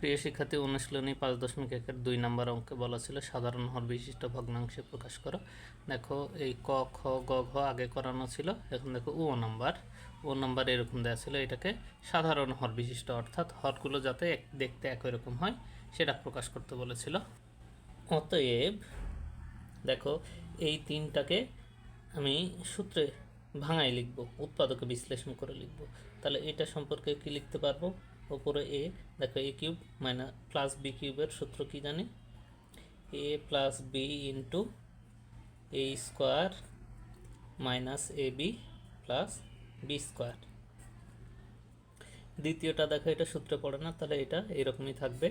প্রিয় শিক্ষার্থী, অনুশীলনী পাঁচ দশমিক একের দুই নম্বর অঙ্কে বলা ছিল, সাধারণ হর বিশিষ্ট ভগ্নাংশে প্রকাশ করো। দেখো, এই ক, খ, গ, ঘ আগে করানো ছিল, এখন দেখো ও নাম্বার। ও নাম্বার এরকম দেওয়া ছিল, এটাকে সাধারণ হর বিশিষ্ট, অর্থাৎ হরগুলো যাতে এক- দেখতে একই রকম হয়, সেটা প্রকাশ করতে বলেছিল। অতএব, দেখো, এই তিনটাকে আমি সূত্রে ভাঙায় লিখব, উৎপাদকে বিশ্লেষণ করে লিখব। তাহলে এটা সম্পর্কে কি লিখতে পারব? ওপরে এ, দেখো A cube minus plus B কিউবের সূত্র কি জানি? A plus B into A square minus A B plus B square. দ্বিতীয়টা দেখো, এটা সূত্রে পড়ে না, তাহলে এটা এরকমই থাকবে।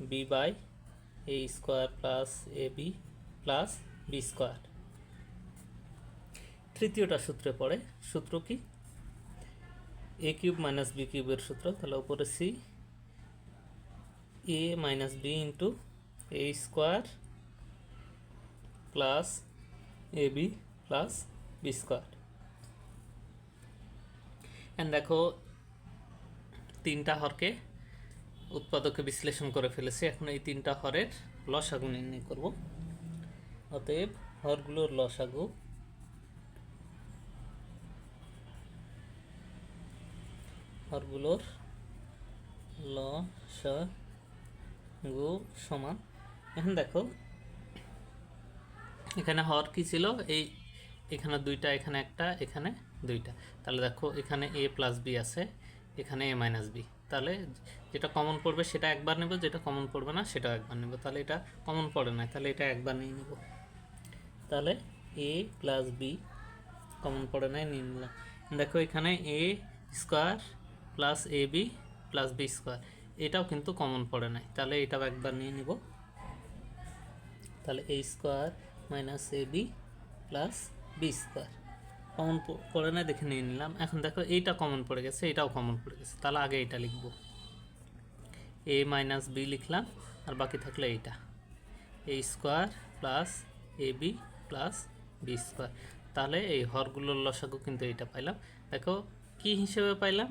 B by A square plus A B plus B square. তৃতীয়টা সূত্রে পড়ে। সূত্র কি? এ কিউব মাইনাস বি কিউবের সূত্র। তাহলে উপরে C A minus B into A square plus A B plus B square and দেখো, তিনটা হরকে উৎপাদকে বিশ্লেষণ করে ফেলেছি। এখন এই তিনটা হরের লসাগু নির্ণয় করব। অতএব হরগুলোর লসাগু হরগুলোর লসাগু সমান। এখন দেখো, এখানে হর কি ছিল? এই এখানে দুইটা, এখানে একটা, এখানে দুইটা। তাহলে দেখো, এখানে এ প্লাস বি আছে, এখানে এ মাইনাস বি তাহলে যেটা কমন পড়বে সেটা একবার নেব, যেটা কমন পড়বে না সেটাও একবার নেব। তাহলে এটা কমন পড়ে না, তাহলে এটা একবার নিয়ে নেব। তাহলে এ প্লাস বি কমন পড়ে নাই, নিয়ে নিলাম। দেখো, এখানে A square plus A B plus B square এটাও কিন্তু কমন পড়ে নাই। তাহলে এটাও একবার নিয়ে নিব। তাহলে A square minus A B plus B square common পড়ে না দেখে নিয়ে নিলাম। এখন দেখো এইটা কমন পড়ে গেছে, এটাও কমন পড়ে গেছে। তাহলে আগে এটা লিখব। এ মাইনাস বি লিখলাম, আর বাকি থাকল এইটা। A square plus A B plus B square তাহলে এই হরগুলোর লসাগু কিন্তু এইটা পাইলাম। দেখো কি হিসেবে পাইলাম?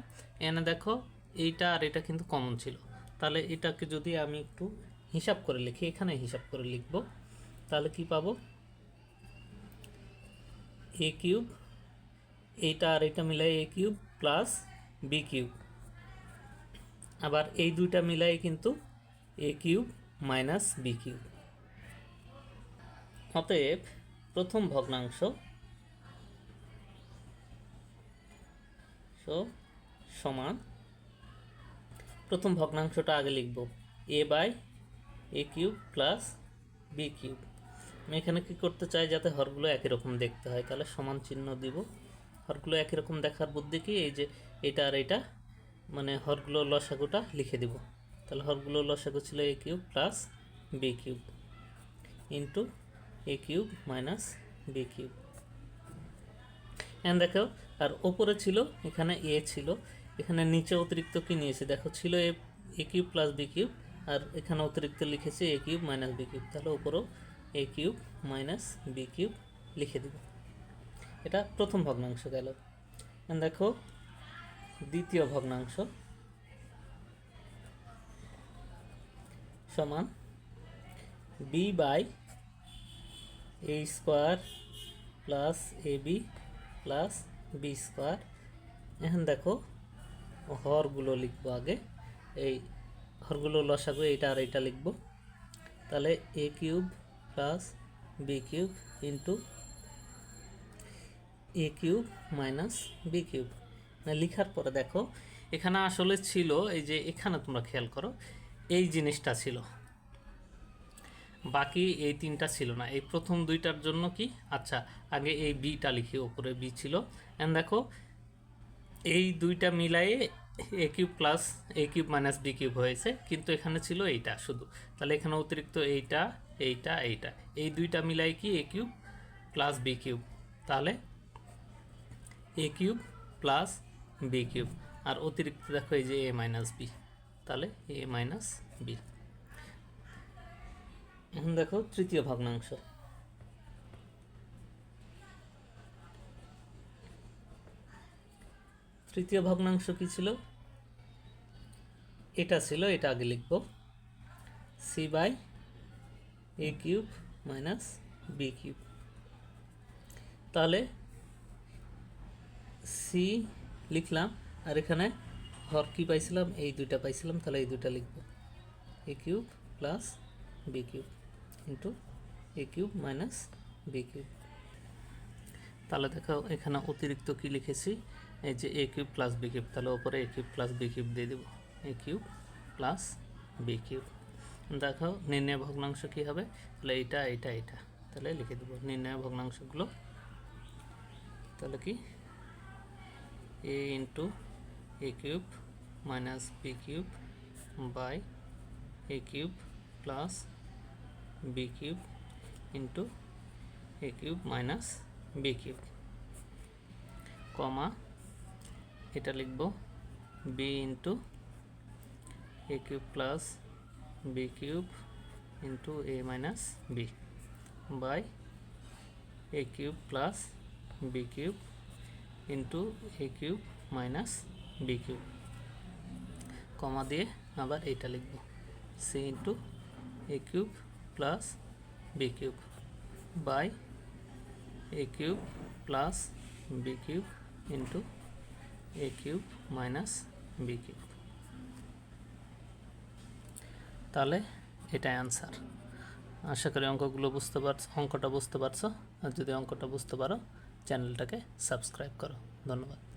এনে দেখো, এইটা আর এটা কিন্তু কমন ছিল। তাহলে এটাকে যদি আমি একটু হিসাব করে লিখি, এখানে হিসাব করে লিখব, তাহলে কি পাবো? এ কিউব এইটা আর এটা মিলাই A cube plus B cube আবার এই দুইটা মিলাই কিন্তু A cube minus B cube অতএব প্রথম ভগ্নাংশ সো সমান। প্রথম ভগ্নাংশটা আগে লিখব। A by A cube plus B cube আমি এখানে কি করতে চাই যাতে হরগুলো একই রকম দেখতে হয়? তাহলে সমান চিহ্ন দিব। হরগুলো একই রকম দেখার বুদ্ধি কি? এই যে এটা আর এটা মানে হরগুলো লসাগুটা লিখে দিব। তাহলে হরগুলো লসাগু ছিল A cube plus B cube into A cube minus B cube and দেখো, আর ওপরে ছিল, এখানে এ ছিল। এখানে নিচে অতিরিক্ত কি নিয়েছি? দেখো, ছিল A A cube plus B cube আর এখানে অতিরিক্ত লিখেছি A cube minus B cube তাহলে ওপরেও A cube minus B cube লিখে দিব। এটা প্রথম ভগ্নাংশ গেল। দেখো, দ্বিতীয় ভগ্নাংশ। সমান B by A square plus A B plus B square এখন দেখো, হরগুলো লিখব আগে। এই হরগুলো লসাগু, এইটা আর এইটা লিখব। তাহলে A cube plus B cube into A cube minus B cube লিখার পরে দেখো, এখানে আসলে ছিল, এই যে এখানে তোমরা খেয়াল করো, এই জিনিসটা ছিল। বাকি এই তিনটা ছিল না। এই প্রথম দুইটার জন্য কি? আচ্ছা আগে এই বিটা লিখি, ওপরে বি ছিল। অ্যান্ড দেখো, এই দুইটা মিলায়ে A cube plus A cube minus B cube হয়েছে, কিন্তু এখানে ছিল এইটা শুধু। তাহলে এখানে অতিরিক্ত এইটা এইটা এইটা। এই দুইটা মিলাই কি A cube plus B cube তাহলে A cube plus B cube আর অতিরিক্ত দেখো এই যে এ মাইনাস বি তাহলে এ মাইনাস বি এখন দেখো তৃতীয় ভগ্নাংশ। তৃতীয় ভগ্নাংশ কি ছিল? এটা ছিল, এটা আগে লিখব। C by A cube minus B cube তাহলে সি লিখলাম, আর এখানে হর কি পাইছিলাম? এই দুইটা পাইছিলাম, তাহলে এই দুইটা লিখব। A cube plus B cube into A cube minus B cube তাহলে দেখো, এখানে অতিরিক্ত কি লিখেছি? এই যে A cube plus B cube তাহলে ওপরে A cube plus B cube দিয়ে দেবো। A cube plus B cube দেখো, নির্ণয় ভগ্নাংশ কী হবে? তাহলে এইটা এইটা এইটা। তাহলে লিখে দেবো নির্ণয় ভগ্নাংশগুলো। তাহলে কি? A into A cube minus B cube by A cube plus B cube into A cube minus B cube comma, এটা লিখব B into A cube plus B cube into A minus B by A cube plus B cube into A cube minus B cube comma দিয়ে আবার এইটা লিখব C into A cube plus B cube by A cube plus B cube into A cube minus B cube তাহলে এটাই answer আশা করি অঙ্কগুলো বুঝতে পারছ অঙ্কটা বুঝতে পারছ। আর যদি অঙ্কটা বুঝতে পারো চ্যানেলটাকে সাবস্ক্রাইব করো। ধন্যবাদ।